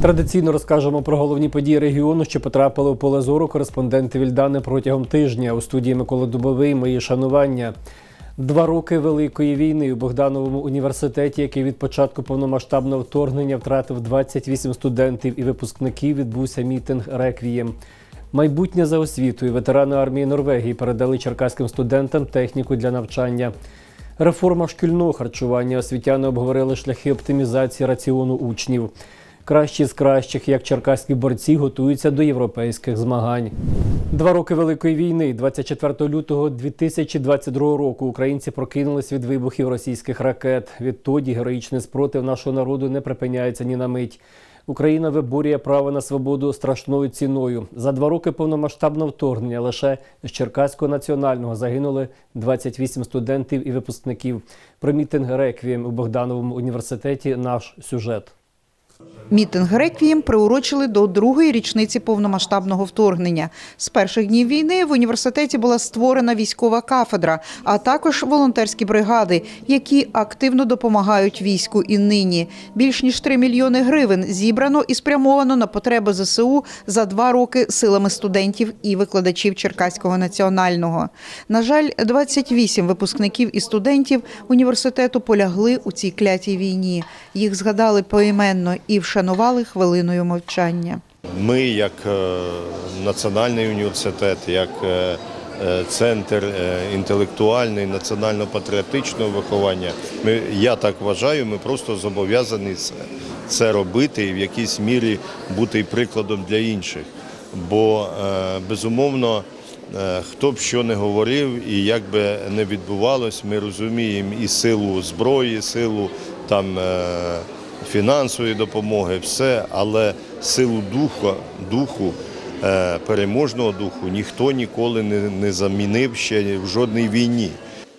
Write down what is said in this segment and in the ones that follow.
Традиційно розкажемо про головні події регіону, що потрапили у поле зору кореспонденти Вільдани протягом тижня. У студії Микола Дубовий мої шанування. Два роки великої війни у Богдановому університеті, який від початку повномасштабного вторгнення втратив 28 студентів і випускників, відбувся мітинг Реквієм. Майбутнє за освітою ветерани армії Норвегії передали черкаським студентам техніку для навчання. Реформа шкільного харчування освітяни обговорили шляхи оптимізації раціону учнів. Кращі з кращих, як черкаські борці, готуються до європейських змагань. Два роки Великої війни, 24 лютого 2022 року, українці прокинулись від вибухів російських ракет. Відтоді героїчний спротив нашого народу не припиняється ні на мить. Україна виборює право на свободу страшною ціною. За два роки повномасштабного вторгнення лише з Черкаського національного загинули 28 студентів і випускників. Про мітинг Реквієм у Богдановому університеті наш сюжет. Мітинг «Реквієм» приурочили до другої річниці повномасштабного вторгнення. З перших днів війни в університеті була створена військова кафедра, а також волонтерські бригади, які активно допомагають війську і нині. Більш ніж 3 мільйони гривень зібрано і спрямовано на потреби ЗСУ за два роки силами студентів і викладачів Черкаського національного. На жаль, 28 випускників і студентів університету полягли у цій клятій війні. Їх згадали поіменно і вшанували хвилиною мовчання. Ми, як е, національний університет, як е, е, центр інтелектуальний, національно-патріотичного виховання, ми, я так вважаю, ми просто зобов'язані це, це робити і в якійсь мірі бути прикладом для інших. Бо безумовно. Хто б що не говорив і як би не відбувалось, ми розуміємо і силу зброї, силу там фінансової допомоги, все, але силу духа, духу, е, переможного духу ніхто ніколи не, не замінив ще в жодній війні.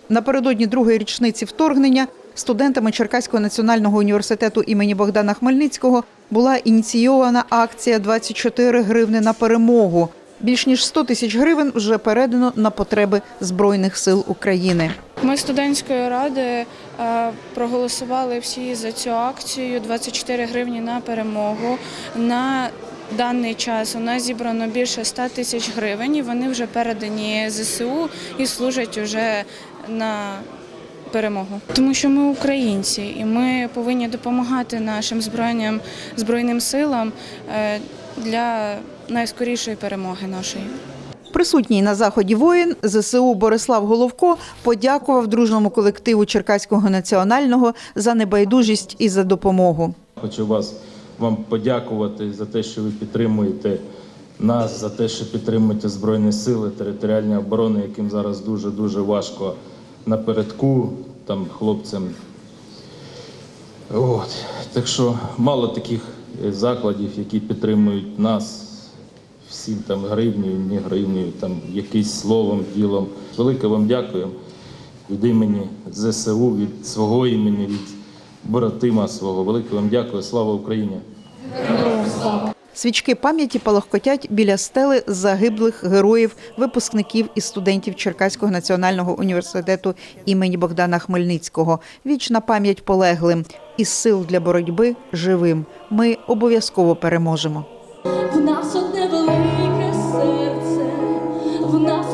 Напередодні другої річниці вторгнення студентами Черкаського національного університету імені Богдана Хмельницького була ініційована акція «24 гривни на перемогу. Більш ніж 100 тисяч гривень вже передано на потреби Збройних сил України. Ми студентської ради проголосували всі за цю акцію 24 гривні на перемогу. На даний час у нас зібрано більше 100 тисяч гривень. і Вони вже передані ЗСУ і служать уже на перемогу. Тому що ми українці, і ми повинні допомагати нашим збройним збройним силам е, для найскорішої перемоги нашої. Присутній на заході воїн ЗСУ Борислав Головко подякував дружному колективу Черкаського національного за небайдужість і за допомогу. Хочу вас вам подякувати за те, що ви підтримуєте нас, за те, що підтримуєте Збройні Сили, територіальні оборони, яким зараз дуже дуже важко напередку, там хлопцям. От. Так що мало таких е, закладів, які підтримують нас всім там гривнею, не гривнею, там якийсь словом, ділом. Велике вам дякую від імені ЗСУ, від свого імені, від братима свого. Велике вам дякую. Слава Україні! Свічки пам'яті палахкотять біля стели загиблих героїв, випускників і студентів Черкаського національного університету імені Богдана Хмельницького. Вічна пам'ять полеглим із сил для боротьби живим. Ми обов'язково переможемо. В нас одне в нас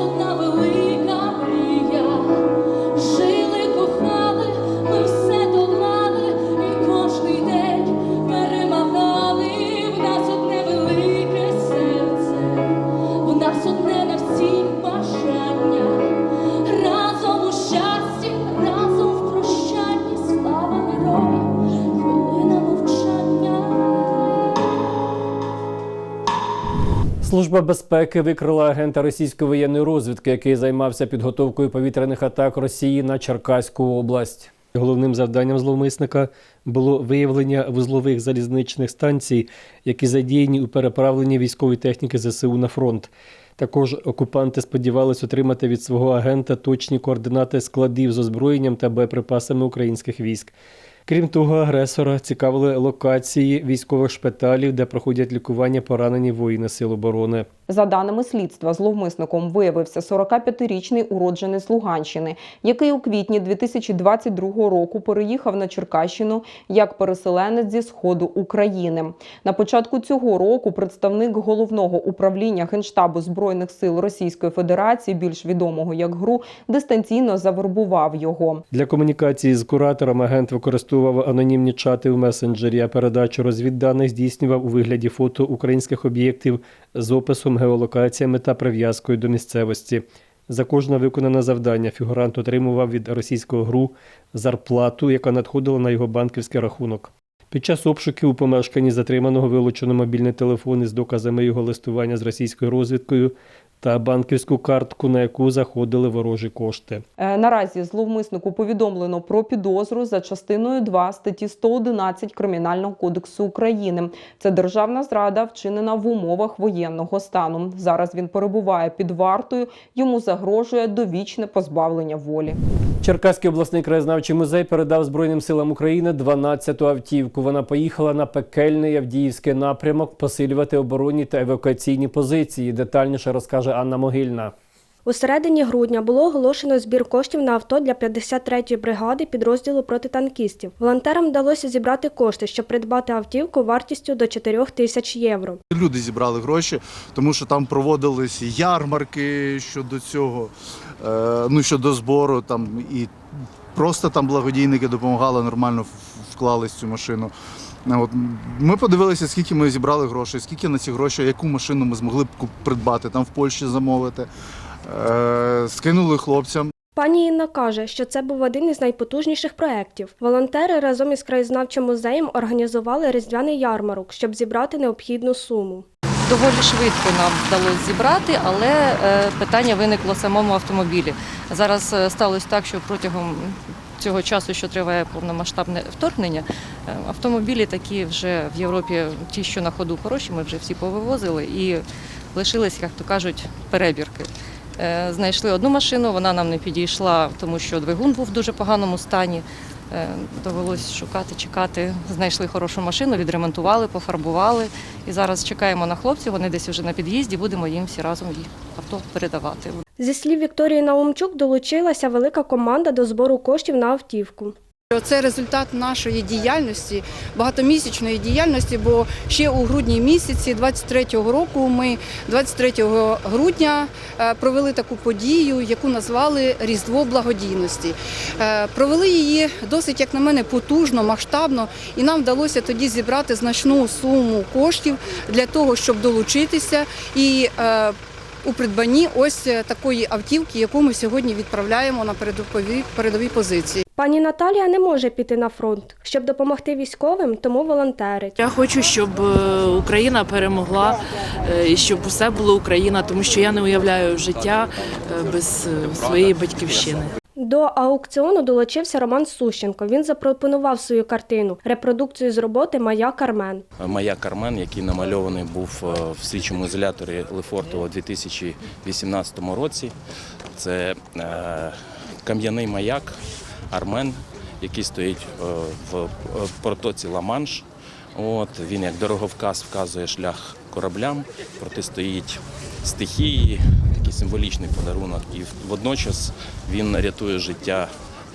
Служба безпеки викрила агента російської воєнної розвідки, який займався підготовкою повітряних атак Росії на Черкаську область. Головним завданням зловмисника було виявлення вузлових залізничних станцій, які задіяні у переправленні військової техніки ЗСУ на фронт. Також окупанти сподівались отримати від свого агента точні координати складів з озброєнням та боєприпасами українських військ. Крім того, агресора цікавили локації військових шпиталів, де проходять лікування поранені воїни Сил оборони. За даними слідства, зловмисником виявився 45-річний уродженець Луганщини, який у квітні 2022 року переїхав на Черкащину як переселенець зі сходу України. На початку цього року представник головного управління Генштабу збройних сил Російської Федерації, більш відомого як ГРУ, дистанційно завербував його. Для комунікації з куратором агент використовував анонімні чати в месенджері, а передачу розвідданих здійснював у вигляді фото українських об'єктів з описом, геолокаціями та прив'язкою до місцевості. За кожне виконане завдання фігурант отримував від російського ГРУ зарплату, яка надходила на його банківський рахунок. Під час обшуків у помешканні затриманого вилучено мобільний телефон із доказами його листування з російською розвідкою та банківську картку, на яку заходили ворожі кошти. Е, Наразі зловмиснику повідомлено про підозру за частиною 2 статті 111 Кримінального кодексу України. Це державна зрада, вчинена в умовах воєнного стану. Зараз він перебуває під вартою. Йому загрожує довічне позбавлення волі. Черкаський обласний краєзнавчий музей передав Збройним силам України 12-ту автівку. Вона поїхала на пекельний Авдіївський напрямок посилювати оборонні та евакуаційні позиції. Детальніше розкаже Анна Могильна. У середині грудня було оголошено збір коштів на авто для 53-ї бригади підрозділу протитанкістів. Волонтерам вдалося зібрати кошти, щоб придбати автівку вартістю до 4 тисяч євро. Люди зібрали гроші, тому що там проводились ярмарки щодо цього, ну щодо збору, там і просто там благодійники допомагали нормально в- вклались в цю машину. Е, От, ми подивилися, скільки ми зібрали грошей, скільки на ці гроші, яку машину ми змогли б придбати, там в Польщі замовити. Е, скинули хлопцям. Пані Інна каже, що це був один із найпотужніших проєктів. Волонтери разом із краєзнавчим музеєм організували різдвяний ярмарок, щоб зібрати необхідну суму. Доволі швидко нам вдалося зібрати, але е, питання виникло в самому автомобілі. Зараз е, сталося так, що протягом цього часу, що триває повномасштабне вторгнення, е, автомобілі такі вже в Європі, ті, що на ходу хороші, ми вже всі повивозили і лишились, як то кажуть, перебірки. Знайшли одну машину, вона нам не підійшла, тому що двигун був в дуже поганому стані. Е, Довелось шукати, чекати. Знайшли хорошу машину, відремонтували, пофарбували. І зараз чекаємо на хлопців. Вони десь вже на під'їзді. Будемо їм всі разом їх авто передавати. Зі слів Вікторії Наумчук, долучилася велика команда до збору коштів на автівку. Це результат нашої діяльності, багатомісячної діяльності, бо ще у грудні місяці 23-го року ми 23 грудня е, провели таку подію, яку назвали Різдво благодійності. Е, Провели її досить, як на мене, потужно, масштабно, і нам вдалося тоді зібрати значну суму коштів для того, щоб долучитися і е, у придбанні ось е, такої автівки, яку ми сьогодні відправляємо на передові передові позиції. Пані Наталія не може піти на фронт, щоб допомогти військовим, тому волонтерить. Я хочу, щоб е, Україна перемогла е, і щоб усе було Україна, тому що я не уявляю життя без своєї батьківщини. До аукціону долучився Роман Сущенко. Він запропонував свою картину репродукцію з роботи Моя Кармен. Моя Кармен, який намальований був е, в слідчому ізоляторі Лефортово у 2018 році. Це е, кам'яний маяк Армен, який стоїть е, в протоці Ла-Манш. От, він як дороговказ вказує шлях кораблям, протистоїть стихії, такий символічний подарунок. І водночас він рятує життя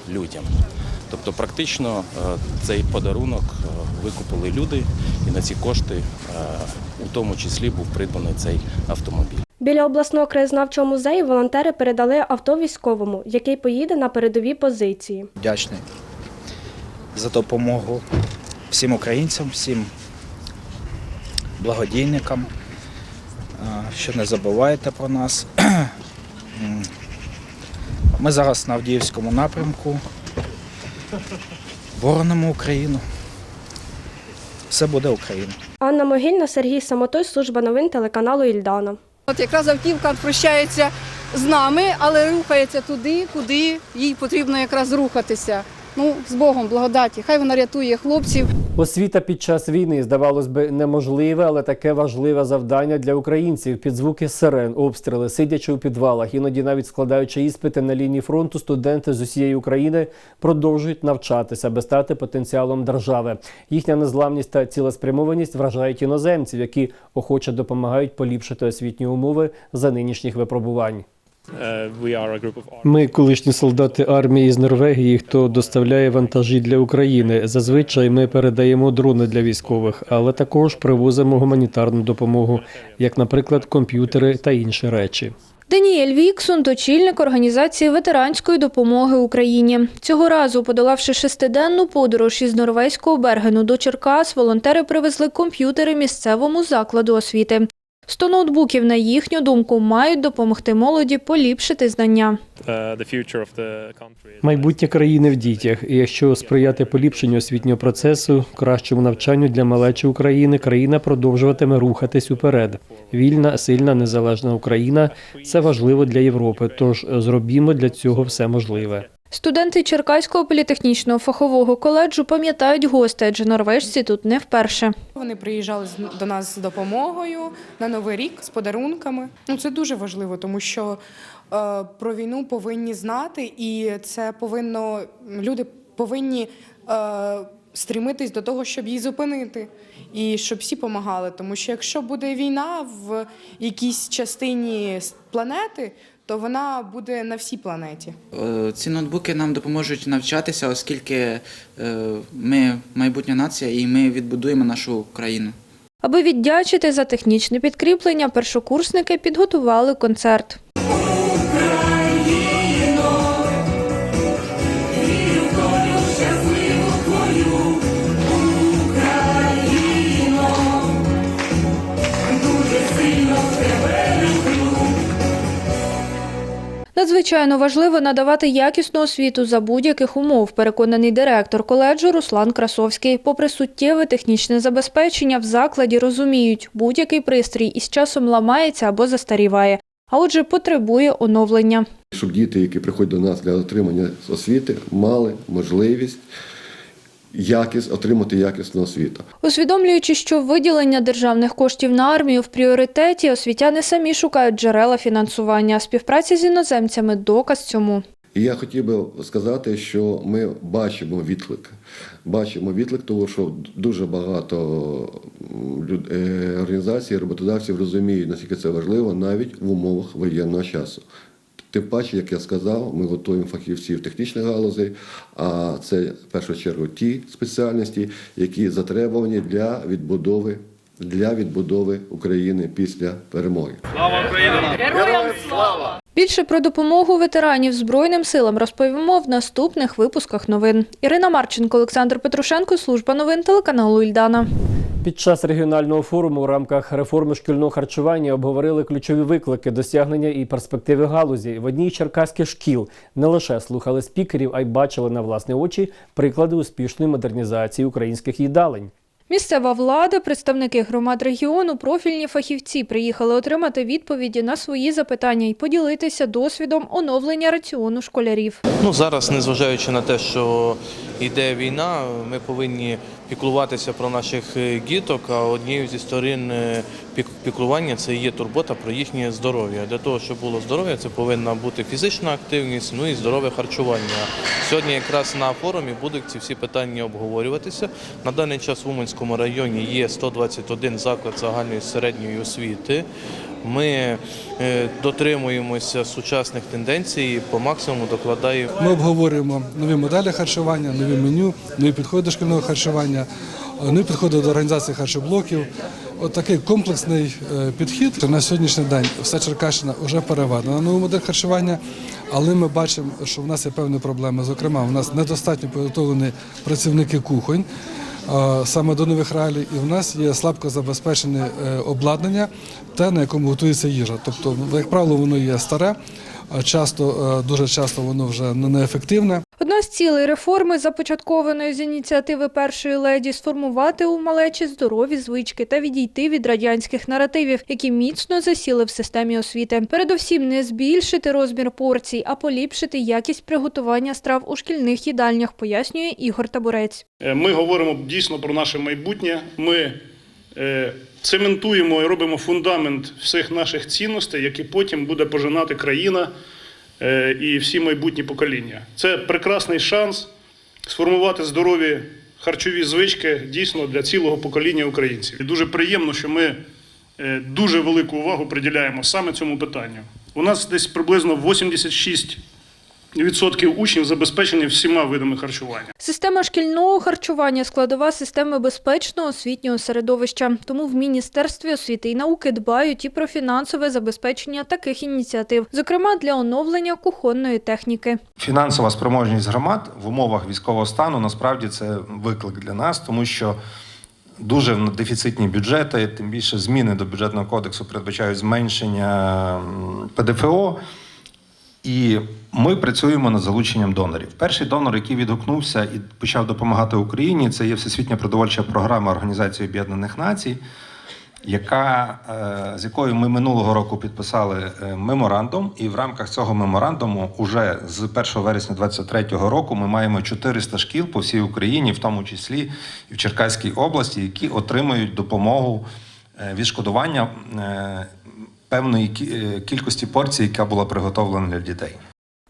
людям. Тобто, практично е, цей подарунок е, викупили люди, і на ці кошти, е, у тому числі, був придбаний цей автомобіль. Біля обласного краєзнавчого музею волонтери передали авто військовому, який поїде на передові позиції. Вдячний за допомогу всім українцям, всім благодійникам, що не забувайте про нас. Ми зараз на Авдіївському напрямку. Боронимо Україну. Все буде Україна. Анна Могильна, Сергій Самотой, служба новин телеканалу Ільдана. От якраз автівка прощається з нами, але рухається туди, куди їй потрібно якраз рухатися. Ну, з Богом, благодаті. Хай вона рятує хлопців. Освіта під час війни, здавалось би, неможливе, але таке важливе завдання для українців. Під звуки сирен, обстріли, сидячи у підвалах, іноді навіть складаючи іспити на лінії фронту, студенти з усієї України продовжують навчатися, аби стати потенціалом держави. Їхня незламність та цілеспрямованість вражають іноземців, які охоче допомагають поліпшити освітні умови за нинішніх випробувань. Ми колишні солдати армії з Норвегії, хто доставляє вантажі для України. Зазвичай ми передаємо дрони для військових, але також привозимо гуманітарну допомогу, як, наприклад, комп'ютери та інші речі. Даніель Віксун, очільник організації ветеранської допомоги Україні. Цього разу, подолавши шестиденну подорож із норвезького Бергену до Черкас, волонтери привезли комп'ютери місцевому закладу освіти. Сто ноутбуків, на їхню думку, мають допомогти молоді поліпшити знання. Майбутнє країни в дітях. І якщо сприяти поліпшенню освітнього процесу, кращому навчанню для малечі України, країна продовжуватиме рухатись уперед. Вільна, сильна, незалежна Україна це важливо для Європи. Тож зробімо для цього все можливе. Студенти Черкаського політехнічного фахового коледжу пам'ятають гостей, адже норвежці тут не вперше. Вони приїжджали до нас з допомогою на новий рік з подарунками. Ну це дуже важливо, тому що е, про війну повинні знати, і це повинно люди повинні е, стрімитись до того, щоб її зупинити. І щоб всі допомагали. Тому що якщо буде війна в якійсь частині планети, то вона буде на всій планеті. Е, Ці ноутбуки нам допоможуть навчатися, оскільки е, ми майбутня нація і ми відбудуємо нашу країну. Аби віддячити за технічне підкріплення, першокурсники підготували концерт. Надзвичайно важливо надавати якісну освіту за будь-яких умов, переконаний директор коледжу Руслан Красовський. Попри суттєве технічне забезпечення, в закладі розуміють, будь-який пристрій із часом ламається або застаріває, а отже, потребує оновлення. щоб діти, які приходять до нас для отримання освіти, мали можливість якість, отримати якісну освіту. Усвідомлюючи, що виділення державних коштів на армію в пріоритеті, освітяни самі шукають джерела фінансування. Співпраця з іноземцями доказ цьому. І я хотів би сказати, що ми бачимо відклик. Бачимо відклик, тому що дуже багато е, організацій, роботодавців розуміють, наскільки це важливо навіть в умовах воєнного часу. Тим паче, як я сказав, ми готуємо фахівців технічних галузей, а це в першу чергу ті спеціальності, які затребувані для відбудови, для відбудови України після перемоги. Більше про допомогу ветеранів Збройним силам розповімо в наступних випусках новин. Ірина Марченко, Олександр Петрушенко, служба новин телеканалу Ільдана. Під час регіонального форуму у рамках реформи шкільного харчування обговорили ключові виклики, досягнення і перспективи галузі. В одній черкаських шкіл не лише слухали спікерів, а й бачили на власні очі приклади успішної модернізації українських їдалень. Місцева влада, представники громад регіону, профільні фахівці приїхали отримати відповіді на свої запитання і поділитися досвідом оновлення раціону школярів. Ну зараз, незважаючи на те, що йде війна, ми повинні піклуватися про наших е, діток. А однією зі сторін е, піклування це є турбота про їхнє здоров'я. Для того, щоб було здоров'я, це повинна бути фізична активність, ну і здорове харчування. Сьогодні якраз на форумі будуть ці всі питання обговорюватися. На даний час в Уманському районі є 121 заклад загальної середньої освіти. Ми е, дотримуємося сучасних тенденцій, і по максимуму докладаємо Ми обговорюємо нові моделі харчування, нові меню, нові підходи до шкільного харчування, нові підходи до організації харчоблоків. От такий комплексний е, підхід. На сьогоднішній день вся Черкащина вже переведена на нову модель харчування, але ми бачимо, що в нас є певні проблеми. Зокрема, у нас недостатньо підготовлені працівники кухонь. Саме до нових реалій, і в нас є слабко забезпечене е, обладнання, те, на якому готується їжа. Тобто, як правило, воно є старе, часто, е, дуже часто воно вже не- неефективне. Одна з цілей реформи, започаткованої з ініціативи першої леді, сформувати у малечі здорові звички та відійти від радянських наративів, які міцно засіли в системі освіти. Передусім, не збільшити розмір порцій, а поліпшити якість приготування страв у шкільних їдальнях, пояснює Ігор Табурець. Е, Ми говоримо дійсно про наше майбутнє. Ми е, цементуємо і робимо фундамент всіх наших цінностей, які потім буде пожинати країна і всі майбутні покоління. Це прекрасний шанс сформувати здорові харчові звички дійсно для цілого покоління українців. І дуже приємно, що ми е, дуже велику увагу приділяємо саме цьому питанню. У нас десь приблизно 86 відсотків учнів забезпечені всіма видами харчування. Система шкільного харчування складова системи безпечного освітнього середовища. Тому в Міністерстві освіти і науки дбають і про фінансове забезпечення таких ініціатив, зокрема для оновлення кухонної техніки. Фінансова спроможність громад в умовах військового стану насправді це виклик для нас, тому що дуже дефіцитні бюджети, тим більше зміни до бюджетного кодексу передбачають зменшення ПДФО. І ми працюємо над залученням донорів. Перший донор, який відгукнувся і почав допомагати Україні, це є Всесвітня продовольча програма Організації Об'єднаних Націй, яка, е, з якою ми минулого року підписали е, меморандум. І в рамках цього меморандуму, уже з 1 вересня 2023 року, ми маємо 400 шкіл по всій Україні, в тому числі і в Черкаській області, які отримують допомогу е, відшкодування певної е, кількості порцій, яка була приготовлена для дітей.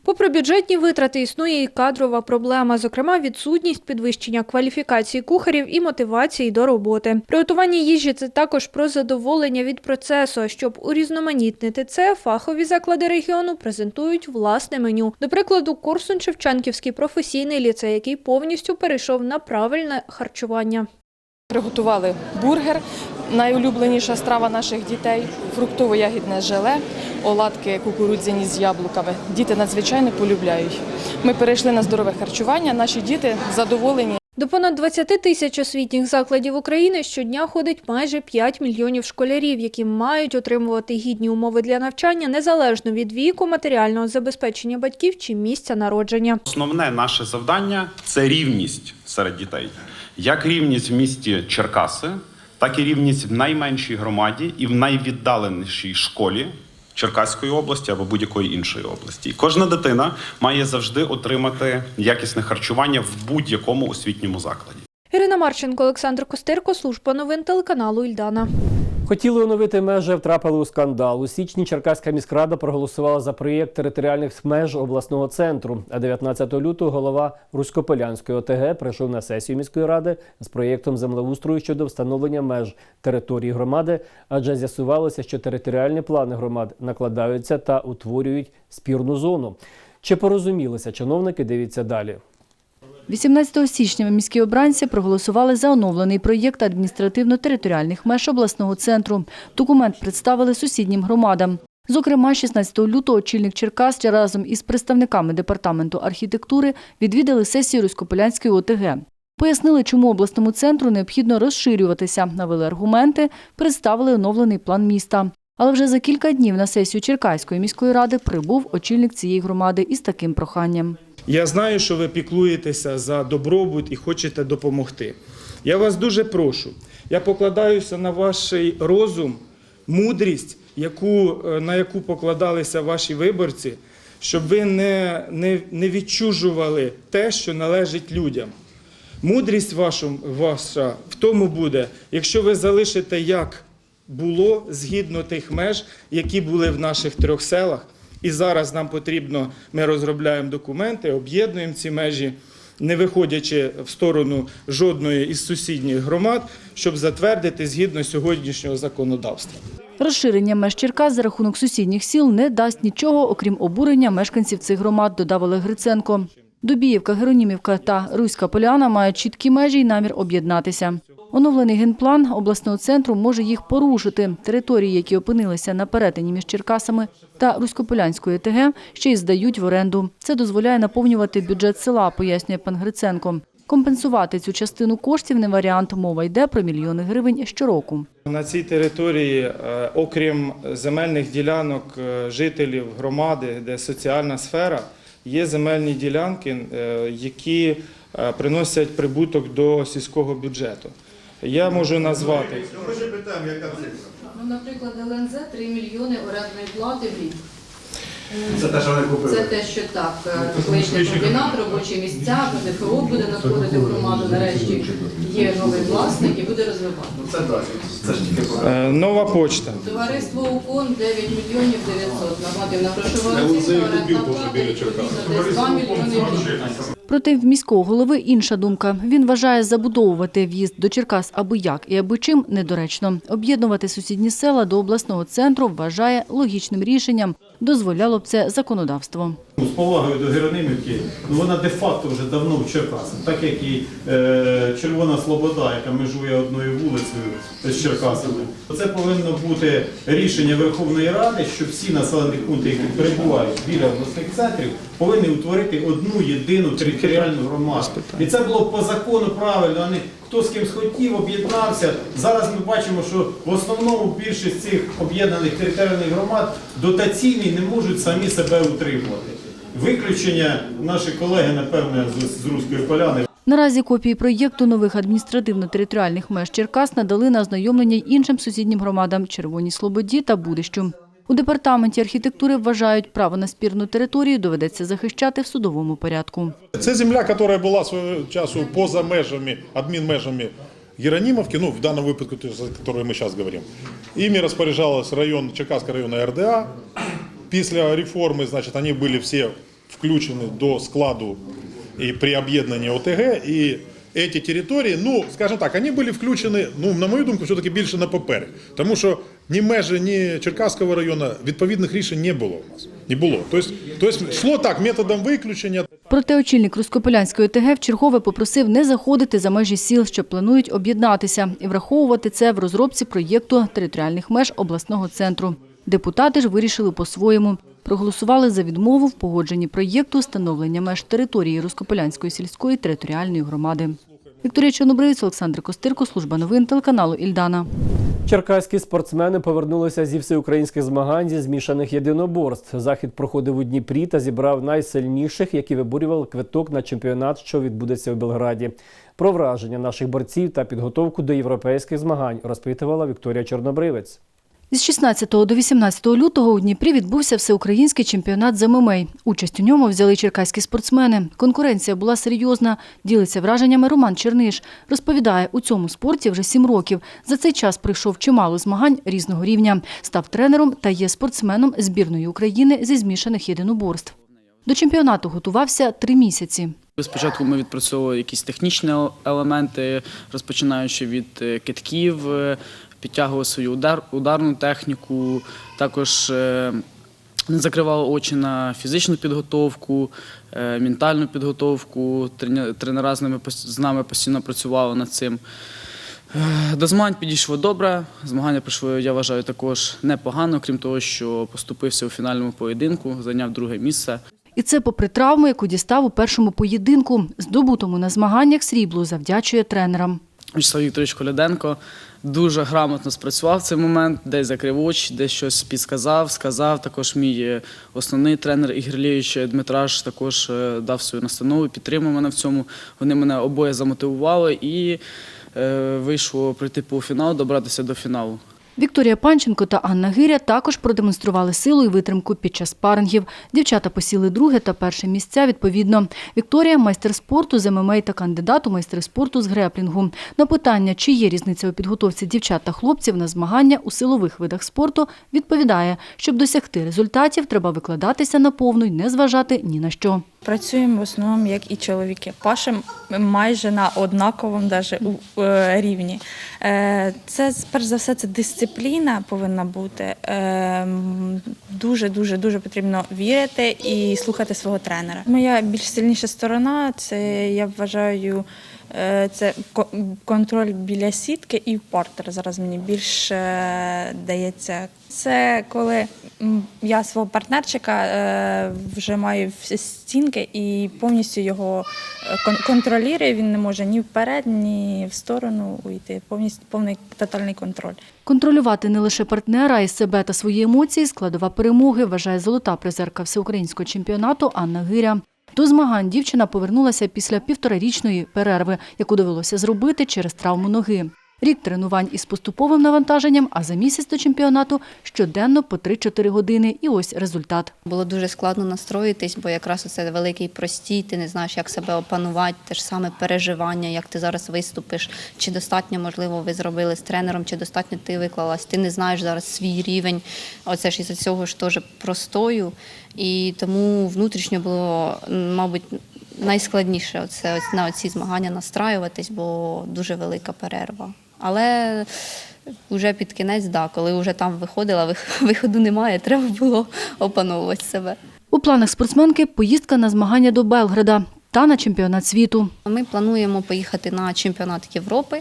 Попри бюджетні витрати, існує і кадрова проблема, зокрема відсутність підвищення кваліфікації кухарів і мотивації до роботи. Приготування їжі це також про задоволення від процесу. Щоб урізноманітнити це, фахові заклади регіону презентують власне меню. До прикладу, Корсун Шевченківський професійний ліцей, який повністю перейшов на правильне харчування. Приготували бургер, найулюбленіша страва наших дітей, фруктово-ягідне желе, оладки кукурудзяні з яблуками. Діти надзвичайно полюбляють. Ми перейшли на здорове харчування, наші діти задоволені. До понад 20 тисяч освітніх закладів України щодня ходить майже 5 мільйонів школярів, які мають отримувати гідні умови для навчання незалежно від віку, матеріального забезпечення батьків чи місця народження. Основне наше завдання це рівність серед дітей. Як рівність в місті Черкаси, так і рівність в найменшій громаді і в найвіддаленішій школі Черкаської області або будь-якої іншої області. І кожна дитина має завжди отримати якісне харчування в будь-якому освітньому закладі. Ірина Марченко, Олександр Костирко, служба новин телеканалу Ільдана. Хотіли оновити межі, втрапили у скандал. У січні Черкаська міськрада проголосувала за проєкт територіальних меж обласного центру. А 19 лютого голова Руськополянської ОТГ прийшов на сесію міської ради з проєктом землеустрою щодо встановлення меж території громади, адже з'ясувалося, що територіальні плани громад накладаються та утворюють спірну зону. Чи порозумілися чиновники? Дивіться далі. 18 січня міські обранці проголосували за оновлений проєкт адміністративно-територіальних меж обласного центру. Документ представили сусіднім громадам. Зокрема, 16 лютого очільник Черкас разом із представниками департаменту архітектури відвідали сесію Руськополянської ОТГ. Пояснили, чому обласному центру необхідно розширюватися, навели аргументи, представили оновлений план міста. Але вже за кілька днів на сесію Черкаської міської ради прибув очільник цієї громади із таким проханням. Я знаю, що ви піклуєтеся за добробут і хочете допомогти. Я вас дуже прошу. Я покладаюся на ваш розум, мудрість, яку, е, на яку покладалися ваші виборці, щоб ви не, не, не відчужували те, що належить людям. Мудрість вашу, ваша в тому буде, якщо ви залишите як було згідно тих меж, які були в наших трьох селах. І зараз нам потрібно, ми розробляємо документи, об'єднуємо ці межі, не виходячи в сторону жодної із сусідніх громад, щоб затвердити згідно сьогоднішнього законодавства. Розширення меж Черкас за рахунок сусідніх сіл не дасть нічого, окрім обурення мешканців цих громад, додав Олег Гриценко. Дубіївка, Геронімівка та Руська Поляна мають чіткі межі й намір об'єднатися. Оновлений генплан обласного центру може їх порушити. Території, які опинилися на перетині між Черкасами та Руськополянською ТГ, ще й здають в оренду. Це дозволяє наповнювати бюджет села, пояснює пан Гриценко. Компенсувати цю частину коштів не варіант. Мова йде про мільйони гривень щороку. На цій території, е, окрім земельних ділянок е, жителів громади, де соціальна сфера, є земельні ділянки, е, які е, приносять прибуток до сільського бюджету. Я можу назвати. Ну, наприклад, ЛНЗ 3 мільйони орендної плати в рік. Це те, що вони купили. Це те, що так, тепличний комбінат, робочі місця, ПДФО буде надходити в громаду. Нарешті є новий власник і буде розвивати. Це так. Це ж тільки Е, Нова почта. Товариство УКОН 9 мільйонів 900. Нормативна грошова оцінка, орендна плата, відповідно, десь 2 мільйони в. Проте в міського голови інша думка. Він вважає забудовувати в'їзд до Черкас аби як і аби чим недоречно. Об'єднувати сусідні села до обласного центру вважає логічним рішенням. Дозволяло б це законодавство. З повагою до Геронимівки, ну вона де-факто вже давно в Черкасах, так як і е, Червона Слобода, яка межує одною вулицею з Черкасами. Це повинно бути рішення Верховної Ради, що всі населені пункти, які перебувають біля обласних центрів, повинні утворити одну єдину територіальну громаду. І це було по закону правильно, а не хто з ким схотів, об'єднався. Зараз ми бачимо, що в основному більшість цих об'єднаних територіальних громад дотаційні не можуть самі себе утримувати. Виключення наші колеги, напевне, з, з Руської поляни. Наразі копії проєкту нових адміністративно-територіальних меж Черкас надали на ознайомлення й іншим сусіднім громадам Червоній Слободі та Будищу. У департаменті архітектури вважають, право на спірну територію доведеться захищати в судовому порядку. Це земля, яка була свого часу поза межами, адмінмежами Геронимовки, ну, в данном то есть, о которой мы сейчас говорим. Ими распоряжалась район, Черкасская районная РДА. Після реформи, значить, вони були всі включені до складу і при об'єднанні ОТГ. І ці території, ну, скажімо так, вони були включені, ну, на мою думку, все-таки більше на папері. Тому що ні межі, ні Черкаського району відповідних рішень не було у нас. Не було. Тобто, тобто йшло так, методом виключення. Проте очільник Руськополянської ОТГ вчергове попросив не заходити за межі сіл, що планують об'єднатися, і враховувати це в розробці проєкту територіальних меж обласного центру. Депутати ж вирішили по-своєму. Проголосували за відмову в погодженні проєкту встановлення меж території Руськополянської сільської територіальної громади. Вікторія Чорнобривець, Олександр Костирко, служба новин телеканалу Ільдана. Черкаські спортсмени повернулися зі всеукраїнських змагань зі змішаних єдиноборств. Захід проходив у Дніпрі та зібрав найсильніших, які виборювали квиток на чемпіонат, що відбудеться у Белграді. Про враження наших борців та підготовку до європейських змагань розпитувала Вікторія Чорнобривець. З 16 до 18 лютого у Дніпрі відбувся всеукраїнський чемпіонат з ММА. Участь у ньому взяли черкаські спортсмени. Конкуренція була серйозна. Ділиться враженнями Роман Черниш. Розповідає, у цьому спорті вже сім років. За цей час прийшов чимало змагань різного рівня. Став тренером та є спортсменом збірної України зі змішаних єдиноборств. До чемпіонату готувався три місяці. Спочатку ми відпрацьовували якісь технічні елементи, розпочинаючи від е, китків, підтягували свою удар, ударну техніку, також е, не закривали очі на фізичну підготовку, е, ментальну підготовку. Тренера з нами, з нами постійно працювали над цим. Е, До змагань підійшло добре. Змагання пройшли, я вважаю, також непогано, крім того, що поступився у фінальному поєдинку, зайняв друге місце. І це попри травму, яку дістав у першому поєдинку. Здобутому на змаганнях сріблу завдячує тренерам. Вячеслав Вікторович Коляденко дуже грамотно спрацював цей момент, десь закрив очі, десь щось підсказав, сказав. Також мій е, основний тренер Ігор Лєвич Дмитраш також е, дав свою настанову, підтримав мене в цьому. Вони мене обоє замотивували і е, вийшло пройти півфінал, добратися до фіналу. Вікторія Панченко та Анна Гиря також продемонстрували силу і витримку під час спарингів. Дівчата посіли друге та перше місця відповідно. Вікторія – майстер спорту з ММА та кандидат у майстри спорту з греплінгу. На питання, чи є різниця у підготовці дівчат та хлопців на змагання у силових видах спорту, відповідає, щоб досягти результатів, треба викладатися на повну й не зважати ні на що. Працюємо в основному як і чоловіки. Пашемо майже на однаковому даже, е, рівні. Е, Це перш за все це дисципліна повинна бути. Е, Дуже дуже дуже потрібно вірити і слухати свого тренера. Моя більш сильніша сторона це я вважаю Це контроль біля сітки і партер. Зараз мені більше дається. Це коли я свого партнерчика е, вже маю в стінки і повністю його е, кон- контролює. Він не може ні вперед, ні в сторону уйти. Повністю повний тотальний контроль. Контролювати не лише партнера, а й себе та свої емоції – складова перемоги, вважає золота призерка всеукраїнського чемпіонату Анна Гиря. До змагань дівчина повернулася після півторарічної перерви, яку довелося зробити через травму ноги. Рік тренувань із поступовим навантаженням, а за місяць до чемпіонату щоденно по 3-4 години. І ось результат. Було дуже складно настроїтись, бо якраз це великий простій, ти не знаєш, як себе опанувати, те ж саме переживання, як ти зараз виступиш, чи достатньо, можливо, ви зробили з тренером, чи достатньо ти виклалась. Ти не знаєш зараз свій рівень. Оце ж із цього ж теж простою. І тому внутрішньо було, мабуть, найскладніше оце, на ці змагання настраюватись, бо дуже велика перерва. Але вже під кінець, да, коли вже там виходила, виходу немає, треба було опановувати себе. У планах спортсменки – поїздка на змагання до Белграда та на чемпіонат світу. Ми плануємо поїхати на чемпіонат Європи,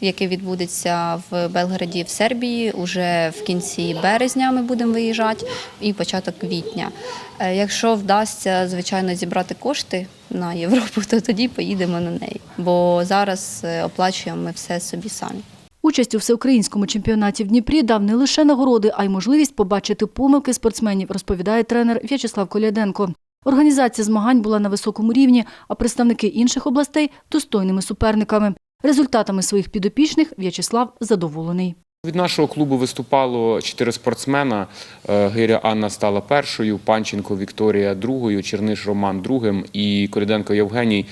який відбудеться в Белграді в Сербії. Уже в кінці березня ми будемо виїжджати і початок квітня. Е, Якщо вдасться, звичайно, зібрати кошти на Європу, то тоді поїдемо на неї. Бо зараз е, оплачуємо ми все собі самі. Участь у всеукраїнському чемпіонаті в Дніпрі дав не лише нагороди, а й можливість побачити помилки спортсменів, розповідає тренер В'ячеслав Коляденко. Організація змагань була на високому рівні, а представники інших областей – достойними суперниками. Результатами своїх підопічних В'ячеслав задоволений. Від нашого клубу виступало чотири спортсмена. Е, Гиря Анна стала першою, Панченко Вікторія другою, Черниш Роман другим і Коріденко Євгеній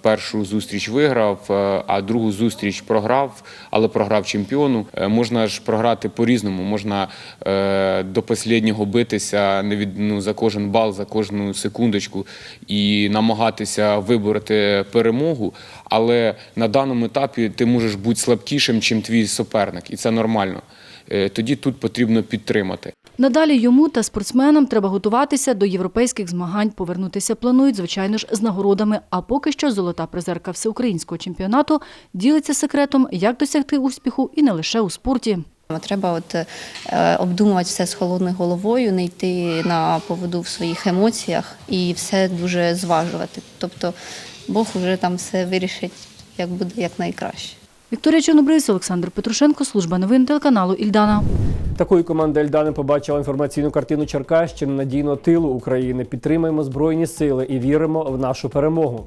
першу зустріч виграв, е, а другу зустріч програв, але програв чемпіону. Е, Можна ж програти по-різному, можна е, до останнього битися не від, ну, за кожен бал, за кожну секундочку і намагатися вибороти перемогу. Але на даному етапі ти можеш бути слабкішим, чим твій суперник, і це нормально. Е, Тоді тут потрібно підтримати. Надалі йому та спортсменам треба готуватися до європейських змагань. Повернутися планують, звичайно ж, з нагородами. А поки що золота призерка всеукраїнського чемпіонату ділиться секретом, як досягти успіху і не лише у спорті. Треба от, е, обдумувати все з холодною головою, не йти на поводу в своїх емоціях і все дуже зважувати. Тобто Бог вже там все вирішить, як буде як найкраще. Вікторія Чорнобривець, Олександр Петрушенко, служба новин телеканалу Ільдана. Такою команда Ільдани побачила інформаційну картину Черкащини надійного тилу України. Підтримаємо збройні сили і віримо в нашу перемогу.